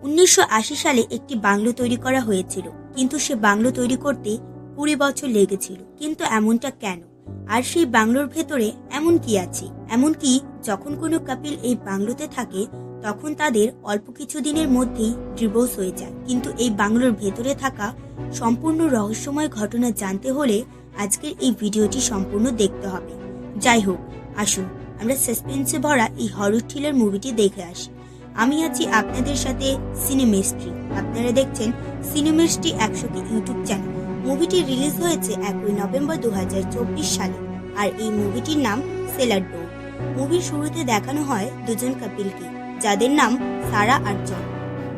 উনিশশো আশি সালে একটি বাংলো তৈরি করা হয়েছিল, কিন্তু সে বাংলো তৈরি করতে কুড়ি বছর লেগেছিল। কিন্তু এমনটা কেন? আর সেই বাংলোর ভেতরে এমন কি আছে? এমনকি যখন কোনো কাপিল এই বাংলোতে থাকে, তখন তাদের অল্প কিছু দিনের মধ্যেই ডিভোর্স হয়ে যায়। কিন্তু এই বাংলোর ভেতরে থাকা সম্পূর্ণ রহস্যময় ঘটনা জানতে হলে আজকের এই ভিডিওটি সম্পূর্ণ দেখতে হবে। যাই হোক, আসুন, আমরা সাসপেন্সে ভরা এই হরর থ্রিলার মুভিটি দেখে আসি। আমি আছি আপনাদের সাথে সিনেমেস্ট্রি আপনারা দেখছেন সিনেমেস্ট্রি একশো ইউটিউব চ্যানেল। মুভিটি রিলিজ হয়েছে একই নভেম্বর দু হাজার চব্বিশ সালে, আর এই মুভিটির নাম সেলার ডোর মুভির শুরুতে দেখানো হয় দুজন কাপিলকে, যাদের নাম সারা আর জন।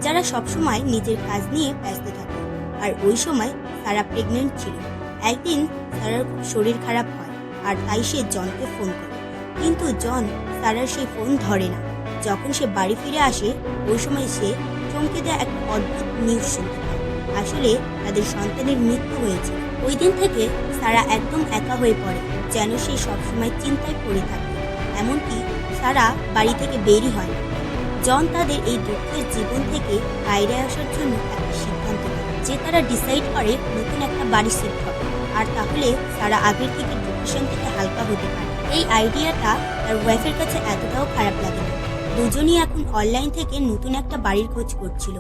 যারা সবসময় নিজের কাজ নিয়ে ব্যস্ত থাকে, আর ওই সময় সারা প্রেগনেন্ট ছিল। একদিন সারার শরীর খারাপ হয়, আর তাই সে জনকে ফোন করে। কিন্তু জন সারার সেই ফোন ধরে না। যখন সে বাড়ি ফিরে আসে, ওই সময় সে চমকে দেয় এক অদ্ভুত নিউজ শুনতে আসলে তাদের সন্তানের মৃত্যু হয়েছে। ওই দিন থেকে সারা একদম একা হয়ে পড়ে, যেন সে সবসময় চিন্তায় পড়ে থাকে। এমনকি সারা বাড়ি থেকে বেরি হয় জন তাদের এই দুঃখের জীবন থেকে বাইরে আসার জন্য একটা সিদ্ধান্ত নেয়, যে তারা ডিসাইড করে নতুন একটা বাড়ি শিফট হবে আর তাহলে সারা আগের থেকে ডিপ্রেশন থেকে হালকা হতে পারে। এই আইডিয়াটা তার ওয়াইফের কাছে এতটাও খারাপ লাগে দুজনই এখন অনলাইন থেকে নতুন একটা বাড়ির খোঁজ করছিল।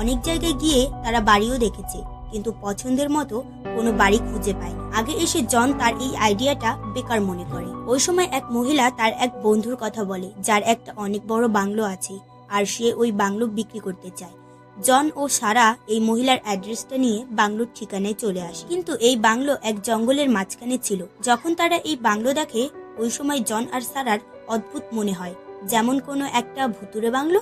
অনেক জায়গায় গিয়ে তারা বাড়িও দেখেছে, কিন্তু পছন্দের মতো কোনো বাড়ি খুঁজে পায়। আগে এসে জন তার এই আইডিয়াটা বেকার মনে করে। ওই সময় এক মহিলা তার এক বন্ধুর কথা বলে, যার একটা অনেক বড় বাংলো আছে, আর সে ওই বাংলো বিক্রি করতে চায়। জন ও সারা এই মহিলার অ্যাড্রেসটা নিয়ে বাংলোর ঠিকানায় চলে আসে। কিন্তু এই বাংলো এক জঙ্গলের মাঝখানে ছিল। যখন তারা এই বাংলো দেখে, ওই সময় জন আর সারার অদ্ভুত মনে হয়। যেমন কোনো একটা ভুতুরে বাংলো,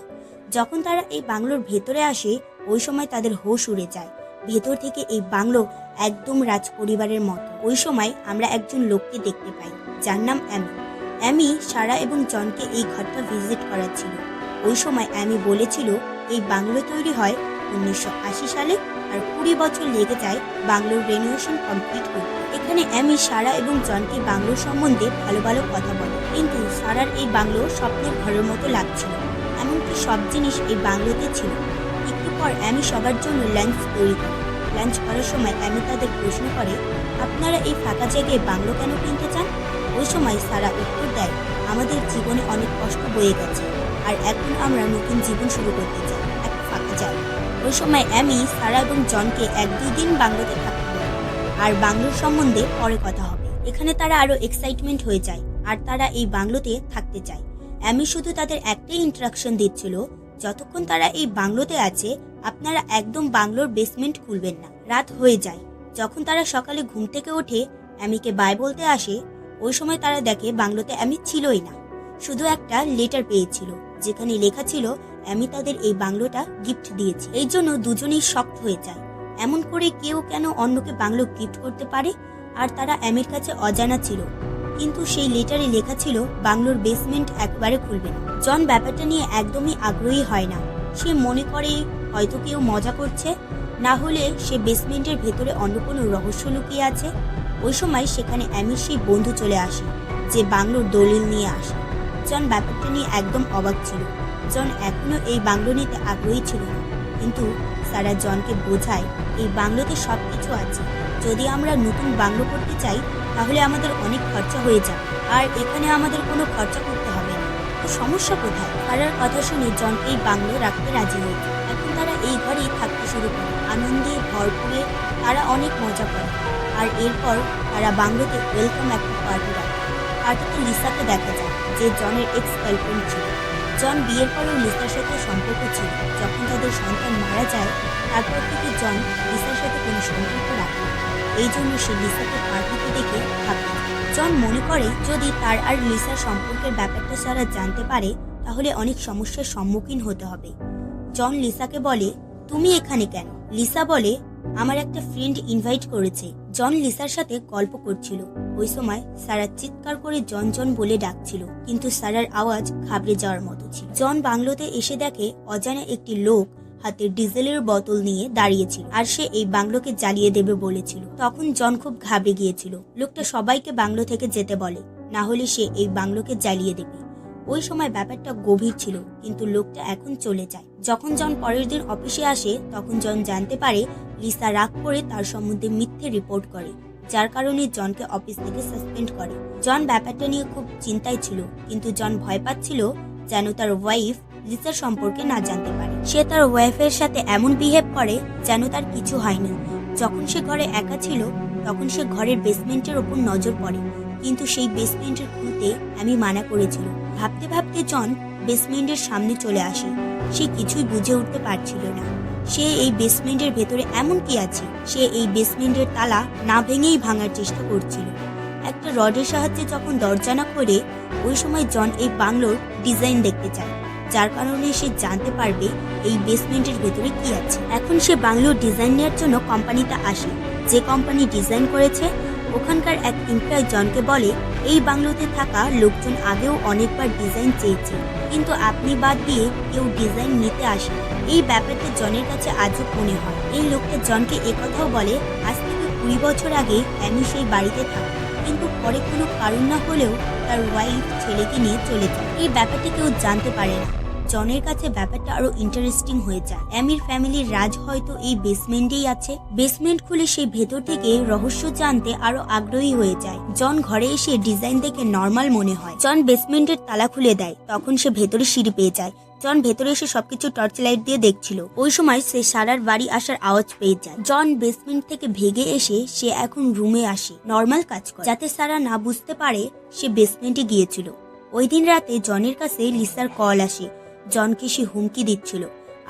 যখন তারা এই বাংলোর ভেতরে আসে, ওই সময় তাদের হোশ উড়ে যায়। ভেতর থেকে এই বাংলো একদম রাজ পরিবারের মতো। ওই সময় আমরা একজন লোককে দেখতে পাই, যার নাম অ্যামি। অ্যামি সারা এবং জনকে এই ঘরটা ভিজিট করাচ্ছিল। ওই সময় অ্যামি বলেছিল, এই বাংলো তৈরি হয় উনিশশো আশি সালে আর কুড়ি বছর লেগে যায় বাংলোর রেনোভেশন কমপ্লিট করতে। এখানে অ্যামি সারা এবং জনকে বাংলোর সম্বন্ধে ভালো ভালো কথা বলে। কিন্তু সারার এই বাংলো স্বপ্নের ঘরের মতো লাগছিল, এমনকি সব জিনিস এই বাংলোতে ছিল। একটু পর আমি সবার জন্য লাঞ্চ তৈরি করে। লাঞ্চ করার সময় অ্যামি তাদের প্রশ্ন করে, আপনারা এই ফাঁকা জায়গায় বাংলো কেন কিনতে চান? ওই সময় সারা উত্তর দেয়, আমাদের জীবনে অনেক কষ্ট বয়ে গেছে, আর এখন আমরা নতুন জীবন শুরু করতে চাই একটা ফাঁকা জায়গা ওই সময় আমি সারা এবং জনকে এক দুই দিন বাংলোতে থাকতে আর বাংলোর সম্বন্ধে পরে কথা হবে। এখানে তারা আরও এক্সাইটমেন্ট হয়ে যায়। আর তারা এই বাংলোতে থাকতে চায়। অ্যামি শুধু তাদের একটাই ইন্ট্রাকশন দিচ্ছিল, যতক্ষণ তারা এই বাংলোতে আছে, আপনারা একদম বাংলোর বেসমেন্ট খুলবেন না। রাত হয়ে যায়। যখন তারা সকালে ঘুম থেকে ওঠে, অ্যামিকে বাই বলতে আসে, ওই সময় তারা দেখে বাংলোতে অ্যামি ছিলই না। শুধু একটা লেটার পেয়েছিল, যেখানে লেখা ছিল, অ্যামি তাদের এই বাংলোটা গিফট দিয়েছে। এই জন্য দুজনেই শক্ত হয়ে যায়। এমন করে কেউ কেন অন্যকে বাংলো গিফট করতে পারে? আর তারা অ্যামির কাছে অজানা ছিল। কিন্তু সেই লেটারে লেখা ছিল, বাংলোর বেসমেন্ট একবারে খুলবে না জন ব্যাপারটা নিয়ে একদমই আগ্রহী হয় না। সে মনে করে, হয়তো কেউ মজা করছে। না হলে সে বেসমেন্টের ভেতরে অন্য কোনো রহস্য লুকিয়ে আছে। ওই সময় সেখানে অ্যামির সেই বন্ধু চলে আসে, যে বাংলোর দলিল নিয়ে আসে। জন ব্যাপারটা নিয়ে একদম অবাক ছিল। জন এখনও এই বাংলো নিতে আগ্রহী ছিল না। কিন্তু সারা জনকে বোঝায় এই বাংলোতে সব কিছু আছে। যদি আমরা নতুন বাংলো করতে চাই, তাহলে আমাদের অনেক খরচা হয়ে যাবে। আর এখানে আমাদের কোনো খরচা করতে হবে না। তো সমস্যা কোথায়? তারার কথা শুনে জন এই বাংলো রাখতে রাজি হয়েছে এখন তারা এই ঘরেই থাকতে শুরু করে। আনন্দে ভরপুরে তারা অনেক মজা করে। আর এরপর তারা বাংলোতে ওয়েলকাম একটা পার্টি রাখে। পার্টিতে লিসাকে দেখা যায়, যে জনের এক্স গার্লফ্রেন্ড ছিল। জন বিয়ের পরেও লিসার সাথে সম্পর্ক ছিল। যখন তাদের সন্তান মারা যায় তারপর থেকে জন লিসার সাথে কোনো সম্পর্ক রাখে। এই জন্য সে লিসাকে পার্টিতে দেখে ভাবতে জন মনে করে, যদি তার আর লিসার সম্পর্কের ব্যাপারটা সারা জানতে পারে, তাহলে অনেক সমস্যার সম্মুখীন হতে হবে। জন লিসাকে বলে, তুমি এখানে কেন? লিসা বলে, আমার একটা ফ্রেন্ড ইনভাইট করেছে। জন লিসার সাথে গল্প করছিল। ওই সময় সারা চিৎকার করে জন জন বলে ডাকছিল, কিন্তু সারার আওয়াজ ঘাবড়ে যাওয়ার মতো ছিল। জন বাংলোতে এসে দেখে, অজানা একটি লোক হাতে ডিজেলের বোতল নিয়ে দাঁড়িয়েছিল আর সে এই বাংলোকে জ্বালিয়ে দেবে বলেছিল। তখন জন খুব ঘাবড়ে গিয়েছিল। লোকটা সবাইকে বাংলো থেকে যেতে বলে। না হলে সে এই বাংলোকে জ্বালিয়ে দেবে। ওই সময় ব্যাপারটা গভীর ছিল, কিন্তু লোকটা এখন চলে যায়। যখন জন পরের দিন অফিসে আসে, তখন জন জানতে পারে লিসা রাগ করে তার সম্বন্ধে মিথ্যে রিপোর্ট করে, যার কারণে জনকে অফিস থেকে সাসপেন্ড করে। জন ব্যাপারটা নিয়ে খুব চিন্তায় ছিল, কিন্তু জন ভয় পাচ্ছিল যেন তার ওয়াইফ লিসার সম্পর্কে না জানতে পারে। সে তার ওয়াইফের সাথে এমন বিহেভ করে যেন তার কিছু হয়নি। যখন সে ঘরে একা ছিল, তখন সে ঘরের বেসমেন্টের ওপর নজর পড়ে। কিন্তু সেই বেসমেন্টের খুলতে আমি মানা করেছিল। ভাবতে ভাবতে জন বেসমেন্টের সামনে চলে আসে। সে কিছুই বুঝে উঠতে পারছিল না। সে এই বেসমেন্টের ভেতরে এমন কি আছে? সে এই বেসমেন্টের তালা না ভেঙেই ভাঙার চেষ্টা করছিল। একটা রডের সাহায্যে যখন দরজা না করে ওই সময় জন এই বাংলোর ডিজাইন দেখতে চায়। যার কারণে সে জানতে পারবে এই বেসমেন্টের ভেতরে কি আছে। এখন সে বাংলোর ডিজাইন নেওয়ার জন্য কোম্পানিতে আসে। যে কোম্পানি ডিজাইন করেছে, ওখানকার এক এমপ্লয় জনকে বলে, এই বাংলোতে থাকা লোকজন আগেও অনেকবার ডিজাইন চেয়েছে, কিন্তু আপনি বাদ দিয়ে কেউ ডিজাইন নিতে আসে এই ব্যাপারটা জনের কাছে আজও মনে হয়। এই লোকটা জনকে একথাও বলে, আজ থেকে কুড়ি বছর আগে আমি সেই বাড়িতে থাকতাম কিন্তু পরে কোনো কারণ না হলেও তার ওয়াইফ ছেলেকে নিয়ে চলে যায় এই ব্যাপারটা কেউ জানতে পারে না। জনের কাছে ব্যাপারটা আরও ইন্টারেস্টিং হয়ে যায়। অ্যামির ফ্যামিলির রাজ হয়তো এই বেসমেন্টেই আছে। বেসমেন্ট খুলে সেই ভেতর থেকে রহস্য জানতে আরও আগ্রহী হয়ে যায়। জন ঘরে এসে ডিজাইন দেখে নর্মাল মনে হয়। জন বেসমেন্টের তালা খুলে দেয়। তখন সে ভেতরে সিঁড়ি পেয়ে যায়। জন ভেতরে এসে সবকিছু টর্চ লাইট দিয়ে দেখছিল। ওই সময় সে সারার বাড়ি আসার আওয়াজ পেয়ে যায়। জন বেসমেন্ট থেকে ভেগে এসে সে এখন রুমে আসে নর্মাল কাজ করে। যাতে সারা না বুঝতে পারে, সে বেসমেন্টে গিয়েছিল। ওই দিন রাতে জনের কাছে লিসার কল আসে। জনকে সে হুমকি দিচ্ছিল,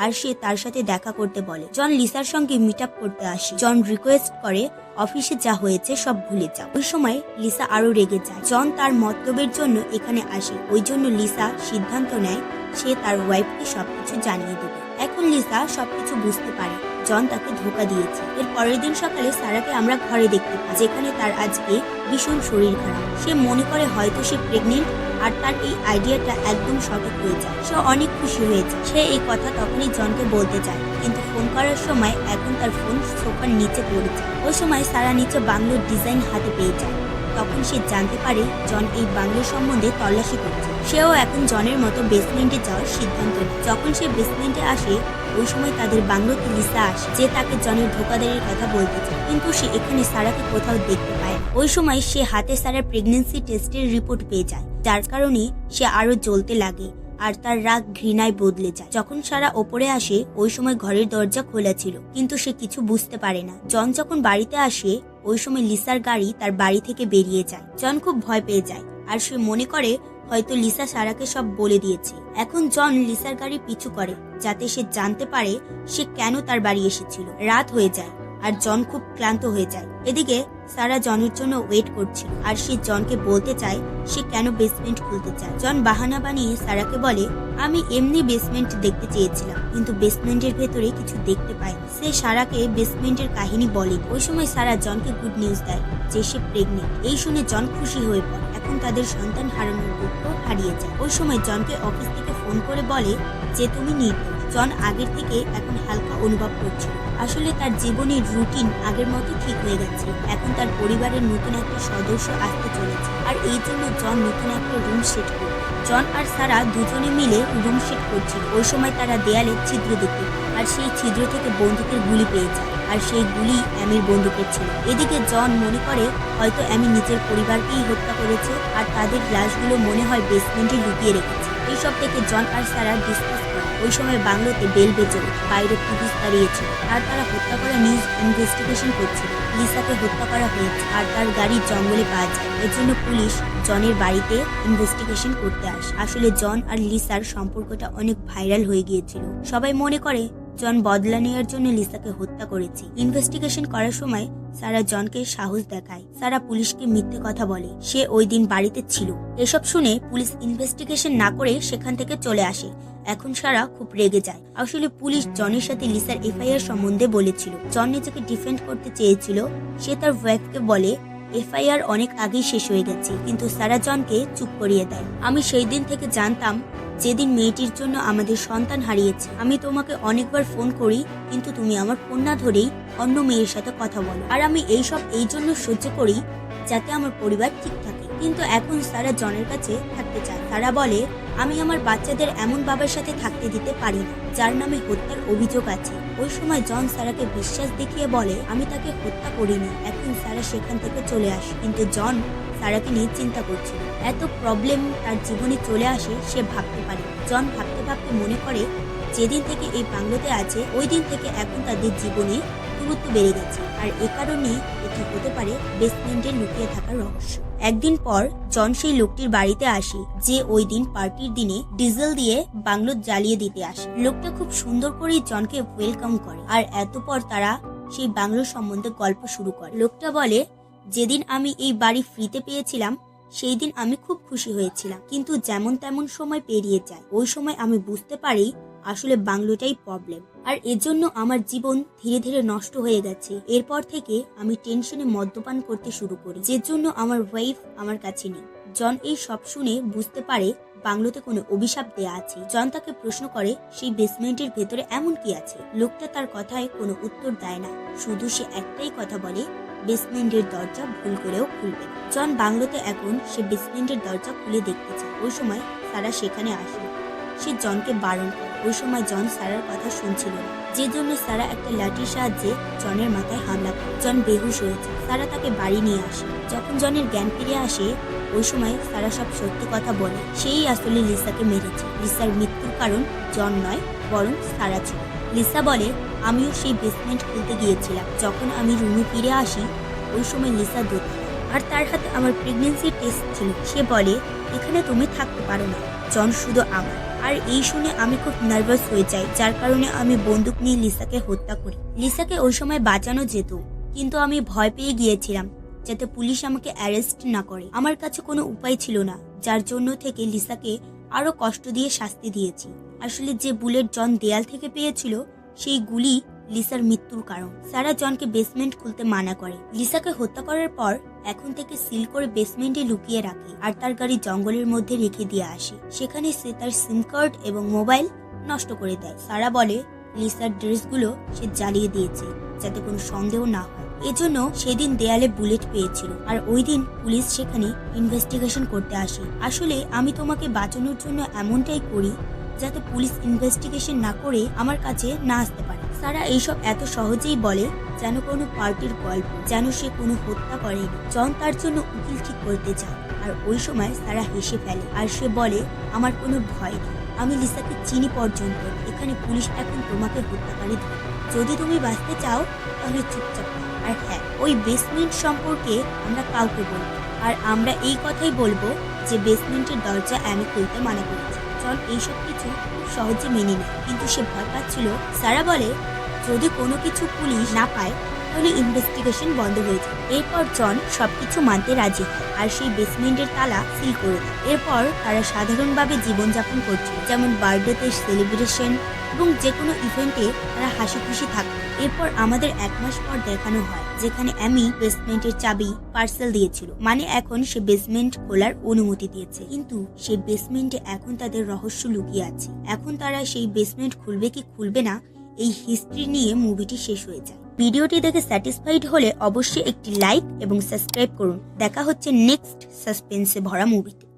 আর সে তার সাথে দেখা করতে বলে। জন লিসার সঙ্গে মিট আপ করতে আসে। জন রিকোয়েস্ট করে, অফিসে যা হয়েছে সব ভুলে যাও। ওই সময় লিসা আরও রেগে যায়। জন তার মতলবের জন্য এখানে আসে। ওই জন্য লিসা সিদ্ধান্ত নেয়, সে তার ওয়াইফকে সবকিছু জানিয়ে দেবে। এখন লিসা সবকিছু বুঝতে পারে। জন তাকে ধোকা দিয়েছে। এর পরের দিন সকালে সারাকে আমরা ঘরে দেখতে পাই, যেখানে তার আজকে ভীষণ শরীর খারাপ। সে মনে করে হয়তো সে প্রেগনেন্ট আর তার এই আইডিয়াটা একদম সঠিক হয়ে যায়। সে অনেক খুশি হয়েছে সে এই কথা তখনই জনকে বলতে চায়। কিন্তু ফোন করার সময় এখন তার ফোন সোফার নিচে পড়েছে ওই সময় সারা নিচে বাংলোর ডিজাইন হাতে পেয়ে যায়। তখন সে জানতে পারে জন এই বাংলো সম্বন্ধে তল্লাশি করছে। সেও এখন জনের মতো বেসমেন্টে যাওয়ার সিদ্ধান্ত যখন সে বেসমেন্টে আসে, ওই সময় তাদের বাংলোতে লিসা আসে, যে তাকে জনের ধোকাদারির কথা বলতে চায়। কিন্তু সে এখানে সারাকে কোথাও দেখতে পায় ওই সময় সে হাতে সারার প্রেগনেন্সি টেস্টের রিপোর্ট পেয়ে যায়। যার কারণে সে আরও জ্বলতে লাগে। আর তার রাগ ঘৃণায় বদলে যায়। যখন সারা ওপরে আসে, ওই সময় ঘরের দরজা খোলা ছিল, কিন্তু সে কিছু বুঝতে পারে না। জন যখন বাড়িতে আসে, ওই সময় লিসার গাড়ি তার বাড়ি থেকে বেরিয়ে যায়। জন খুব ভয় পেয়ে যায়, আর সে মনে করে, হয়তো লিসা সারাকে সব বলে দিয়েছে। এখন জন লিসার গাড়ি পিছু করে, যাতে সে জানতে পারে, সে কেন তার বাড়ি এসেছিল। রাত হয়ে যায়, আর জন খুব ক্লান্ত হয়ে যায়। এদিকে সারা জনের জন্য ওয়েট করছিল। আর সে জনকে বলতে চায়, সে কেন বেসমেন্ট খুলতে চায়? জন বাহানা বানিয়ে সারাকে বলে, আমি এমনি বেসমেন্ট দেখতে চেয়েছিলাম, কিন্তু বেসমেন্টের ভেতরে কিছু দেখতে পাইনি। সে সারাকে বেসমেন্টের কাহিনী বলে। ওই সময় সারা জনকে গুড নিউজ দেয় যে সে প্রেগনেন্ট এই শুনে জন খুশি হয়ে পড়ে। এখন তাদের সন্তান হারানোর দুঃখ হারিয়ে যায়। ওই সময় জনকে অফিস থেকে ফোন করে বলে যে, তুমি নির্দোষ। জন আগের থেকে এখন হালকা অনুভব করছিল আসলে তার জীবনের রুটিন আগের মতো ঠিক হয়ে গেছে এখন তার পরিবারের নতুন একটা সদস্য আসতে চলেছে। আর এই জন্য জন নতুন একটা রুম সেট করবে জন আর সারা দুজনে মিলে রুম সেট করছিল ওই সময় তারা দেয়ালে ছিদ্র দেখতে আর সেই ছিদ্র থেকে বন্দুকের গুলি পেয়ে যায়। আর সেই গুলি অ্যামির বন্দুকের ছিল। এদিকে জন মনে করে, হয়তো অ্যামি নিজের পরিবারকেই হত্যা করেছে, আর তাদের লাশগুলো মনে হয় বেসমেন্টে লুকিয়ে রেখেছে। এইসব থেকে জন আর সারা ডিসকাস করে। ওই সময় বাংলোতে বেল বেজে। বাইরে পুলিশ দাঁড়িয়েছিল আর তারা হত্যা করা নিউজ ইনভেস্টিগেশন করছিল লিসাকে হত্যা করা হয়েছে আর তার গাড়ি জঙ্গলে পাওয়া যায়। জন্য পুলিশ জনের বাড়িতে ইনভেস্টিগেশন করতে আসে। আসলে জন আর লিসার সম্পর্কটা অনেক ভাইরাল হয়ে গিয়েছিল। সবাই মনে করে জন বদলা নেওয়ার জন্য লিসাকে হত্যা করেছে। ইনভেস্টিগেশন করার সময় সারা জনকে সাহস দেখায়, সারা পুলিশকে মিথ্যে কথা বলে। সে ওই দিন বাড়িতে ছিল। এসব শুনে পুলিশ ইনভেস্টিগেশন না করে সেখান থেকে চলে আসে। এখন সারা খুব রেগে যায়। আসলে পুলিশ জনের সাথে লিসার এফআইআর সম্বন্ধে বলেছিল। জন নিজেকে ডিফেন্ড করতে চেয়েছিল। সে তার ওয়াইফকে বলে, এফআইআর অনেক আগেই শেষ হয়ে গেছে, কিন্তু সারা জনকে চুপ করিয়ে দেয়। আমি সেই দিন থেকে জানতাম যেদিন মেয়েটির জন্য আমাদের সন্তান হারিয়েছে, আমি তোমাকে অনেকবার ফোন করি, কিন্তু তুমি আমার ফোন না ধরেই অন্য মেয়ের সাথে কথা বলো। আর আমি এই সব এই জন্য সহ্য করি যাতে আমার পরিবার ঠিক থাকে। কিন্তু এখন সারা জনের কাছে থাকতে চায়। সারা বলে, আমি আমার বাচ্চাদের এমন বাবার সাথে থাকতে দিতে পারি না, যার নামে হত্যার অভিযোগ আছে। ওই সময় জন সারাকে বিশ্বাস দেখিয়ে বলে, আমি তাকে হত্যা করিনি। এখন সারা সেখান থেকে চলে আসে। কিন্তু জন সারাকে নিয়ে চিন্তা করছিল এত প্রবলেম তার জীবনে চলে আসে সে ভাবতে পারে জন ভাবতে ভাবতে মনে করে, যেদিন থেকে এই বাংলোতে আছে, ওই দিন থেকে এখন তাদের জীবনে দূরত্ব বেড়ে গেছে। আর এ কারণেই এটি হতে পারে বেসমেন্টে লুকিয়ে থাকার রহস্য। একদিন পর জন সেই লোকটির বাড়িতে আসে, যে ওই দিন পার্টির দিনে ডিজেল দিয়ে বাংলো জ্বালিয়ে দিতে আসে। লোকটা খুব সুন্দর করেই জনকে ওয়েলকাম করে। আর এত পর তারা সেই বাংলোর সম্বন্ধে গল্প শুরু করে। লোকটা বলে যেদিন আমি এই বাড়ি ফ্রিতে পেয়েছিলাম সেই দিন আমি খুব খুশি হয়েছিলাম। কিন্তু যেমন তেমন সময় পেরিয়ে যায়। ওই সময় আমি বুঝতে পারি আসলে বাংলোটাই প্রবলেম আর এজন্য আমার জীবন ধীরে ধীরে নষ্ট হয়ে গেছে এরপর থেকে আমি টেনশনে মদ্যপান করতে শুরু করি। যে জন্য আমার ওয়াইফ আমার কাছে নেই। জন এই সব শুনে বুঝতে পারে বাংলোতে কোনো অভিশাপ দেয়া আছে। জন তাকে প্রশ্ন করে, সেই বেসমেন্টের ভেতরে এমন কি আছে? লোকটা তার কথায় কোনো উত্তর দেয় না। শুধু সে একটাই কথা বলে বেসমেন্টের দরজা ভুল করেও খুলবে। জন বাংলোতে এখন সে বেসমেন্টের দরজা খুলে দেখতে চায় ওই সময় সারা সেখানে আসে। সে জনকে বারণ করে। ওই সময় জন সারার কথা শুনছিল না। যে জন্য সারা একটা লাঠির সাহায্যে জনের মাথায় হামলা করে। জন বেহুশ হয়েছে সারা তাকে বাড়ি নিয়ে আসে। যখন জনের জ্ঞান ফিরে আসে ওই সময় সারা সব সত্যি কথা বলে। সেই আসলে লিসাকে মেরেছে। লিসার মৃত্যুর কারণ জন নয়, বরং সারা ছিল। লিসা বলে আমিও সেই বেসমেন্ট খুলতে গিয়েছিলাম। যখন আমি রুমে ফিরে আসি, ওই সময় লিসা দুধ আর তার হাতে আমার প্রেগনেন্সির টেস্ট ছিল। সে বলে, এখানে তুমি থাকতে পারো না। জন শুধু আমার। আর এই শুনে আমি খুব নার্ভাস হয়ে যাই, যার কারণে আমি বন্দুক নিয়ে লিসাকে হত্যা করি। লিসাকে ওই সময় বাঁচানো যেত, কিন্তু আমি ভয় পেয়ে গিয়েছিলাম যাতে পুলিশ আমাকে অ্যারেস্ট না করে। আমার কাছে কোনো উপায় ছিল না, যার জন্য থেকে লিসাকে আরও কষ্ট দিয়ে শাস্তি দিয়েছি। আসলে যে বুলেট জন দেয়াল থেকে পেয়েছিল সেই গুলি লিসার মৃত্যুর কারণ। সারা জনকে বেসমেন্ট খুলতে মানা করে। লিসাকে হত্যা করার পর এখন থেকে সিল করে বেসমেন্টে লুকিয়ে রাখে আর তার গাড়ি জঙ্গলের মধ্যে রেখে দিয়ে আসে। সেখানে সে তার সিম কার্ড এবং মোবাইল নষ্ট করে দেয়। সারা বলে লিসার ড্রেসগুলো সে জ্বালিয়ে দিয়েছে যাতে কোনো সন্দেহ না হয়। এজন্য সেদিন দেয়ালে বুলেট পেয়েছিল আর ওই দিন পুলিশ সেখানে ইনভেস্টিগেশন করতে আসে। আসলে আমি তোমাকে বাঁচানোর জন্য এমনটাই করি যাতে পুলিশ ইনভেস্টিগেশন না করে আমার কাছে না আসতে পারে। সারা এইসব এত সহজেই বলে যেন কোনো পার্টির গল্প, যেন সে কোনো হত্যা করেনি। জন তার জন্য উকিল ঠিক করতে চায়। আর ওই সময় সারা হেসে ফেলে। আর সে বলে, আমার কোনো ভয় নেই। আমি লিসাকে চিনি পর্যন্ত। এখানে পুলিশ এখন তোমাকে হত্যাকারী ধরবে। যদি তুমি বাঁচতে চাও, তাহলে চুপচাপ আর হ্যাঁ ওই বেসমেন্ট সম্পর্কে আমরা কাউকে বলব আর আমরা এই কথাই বলব যে বেসমেন্টের দরজা আমি খুলতে মানা করেছি। জন এইসব কিছু খুব সহজে মেনে নেয়। কিন্তু সে ভয় পাচ্ছিল, সারা বলে, যদি কোনো কিছু পুলিশ না পায় তাহলে ইনভেস্টিগেশন বন্ধ হয়ে যায় এরপর জন সবকিছু মানতে রাজি আর সেই বেসমেন্টের তালা সিল করে এরপর তারা সাধারণভাবে জীবনযাপন করছে, যেমন বার্থডেতে সেলিব্রেশন এবং যে কোনো ইভেন্টে তারা হাসি খুশি থাকত এরপর আমাদের এক মাস পর দেখানো হয়, যেখানে অ্যামি বেসমেন্টের চাবি পার্সেল দিয়েছিল। মানে এখন সে বেসমেন্ট খোলার অনুমতি দিয়েছে। কিন্তু সেই বেসমেন্টে এখন তাদের রহস্য লুকিয়ে আছে। এখন তারা সেই বেসমেন্ট খুলবে কি খুলবে না, এই হিস্ট্রি নিয়ে মুভিটি শেষ হয়ে যায়। ভিডিওটি দেখে স্যাটিসফাইড হলে অবশ্যই একটি লাইক এবং সাবস্ক্রাইব করুন। দেখা হচ্ছে নেক্সট সাসপেন্সে ভরা মুভিতে